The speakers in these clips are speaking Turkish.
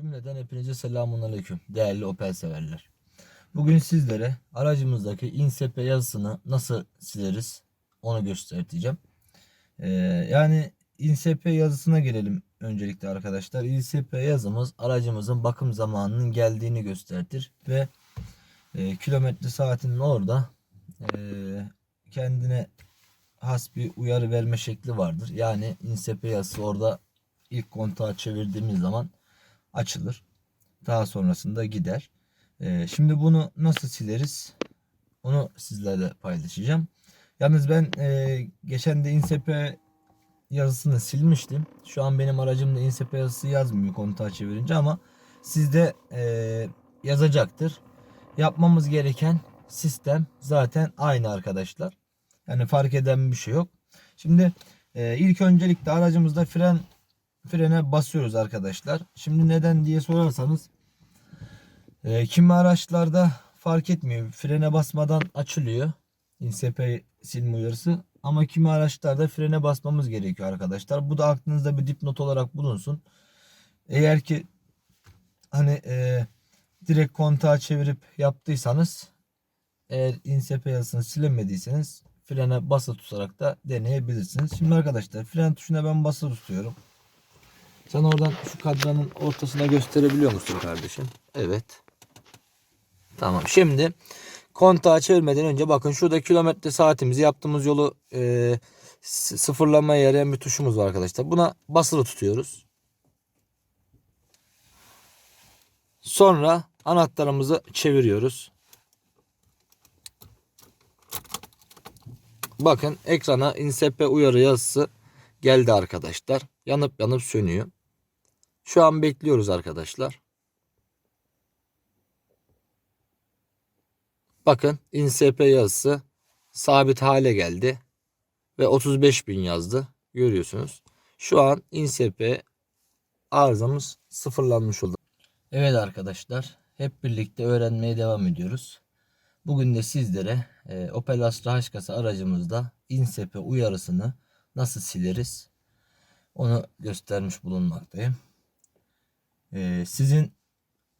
Cümleden hepinize selamun aleyküm değerli Opel severler. Bugün sizlere aracımızdaki INSEP'e yazısını nasıl sileriz onu göstereceğim. Ee, yani INSEP'e yazısına gelelim öncelikle arkadaşlar. INSEP'e yazımız aracımızın bakım zamanının geldiğini gösterir ve e, kilometre saatinin orada e, kendine has bir uyarı verme şekli vardır. Yani INSEP'e yazısı orada ilk kontağı çevirdiğimiz zaman açılır. Daha sonrasında gider. Ee, şimdi bunu nasıl sileriz? Onu sizlerle paylaşacağım. Yalnız ben e, geçen de INSEP'e yazısını silmiştim. Şu an benim aracımda INSEP'e yazısı yazmıyor kontağı çevirince ama sizde e, yazacaktır. Yapmamız gereken sistem zaten aynı arkadaşlar. Yani fark eden bir şey yok. Şimdi e, ilk öncelikle aracımızda fren frene basıyoruz arkadaşlar. Şimdi neden diye sorarsanız e, kimi araçlarda fark etmiyor. Frene basmadan açılıyor. INSP silme uyarısı. Ama kimi araçlarda frene basmamız gerekiyor arkadaşlar. Bu da aklınızda bir dipnot olarak bulunsun. Eğer ki hani e, direkt kontağı çevirip yaptıysanız eğer INSP yazısını silemediyseniz frene basılı tutarak da deneyebilirsiniz. Şimdi arkadaşlar fren tuşuna ben basılı tutuyorum. Sen oradan şu kadranın ortasına gösterebiliyor musun kardeşim? Evet. Tamam. Şimdi kontağı çevirmeden önce bakın şurada kilometre saatimizi yaptığımız yolu e, sıfırlamaya yarayan bir tuşumuz var arkadaşlar. Buna basılı tutuyoruz. Sonra anahtarımızı çeviriyoruz. Bakın ekrana INSEP'e uyarı yazısı geldi arkadaşlar. Yanıp yanıp sönüyor. Şu an bekliyoruz arkadaşlar. Bakın INSP yazısı sabit hale geldi. Ve 35.000 yazdı. Görüyorsunuz. Şu an INSP arızamız sıfırlanmış oldu. Evet arkadaşlar. Hep birlikte öğrenmeye devam ediyoruz. Bugün de sizlere e, Opel Astra H kasa aracımızda INSP uyarısını nasıl sileriz onu göstermiş bulunmaktayım. Ee, sizin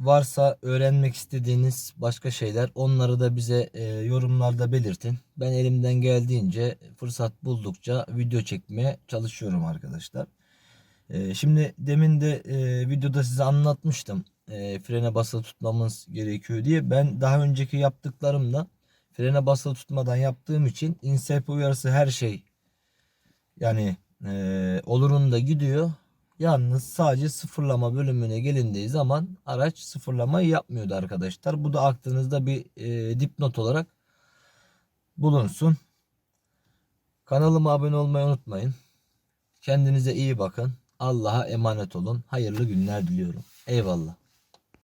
varsa öğrenmek istediğiniz başka şeyler onları da bize e, yorumlarda belirtin. Ben elimden geldiğince fırsat buldukça video çekmeye çalışıyorum arkadaşlar. Ee, şimdi demin de e, videoda size anlatmıştım. E, frene basılı tutmamız gerekiyor diye. Ben daha önceki yaptıklarımda frene basılı tutmadan yaptığım için INSEP uyarısı her şey yani e, olurunda gidiyor. Yalnız sadece sıfırlama bölümüne gelindiği zaman araç sıfırlamayı yapmıyordu arkadaşlar. Bu da aklınızda bir e, dipnot olarak bulunsun. Kanalıma abone olmayı unutmayın. Kendinize iyi bakın. Allah'a emanet olun. Hayırlı günler diliyorum. Eyvallah.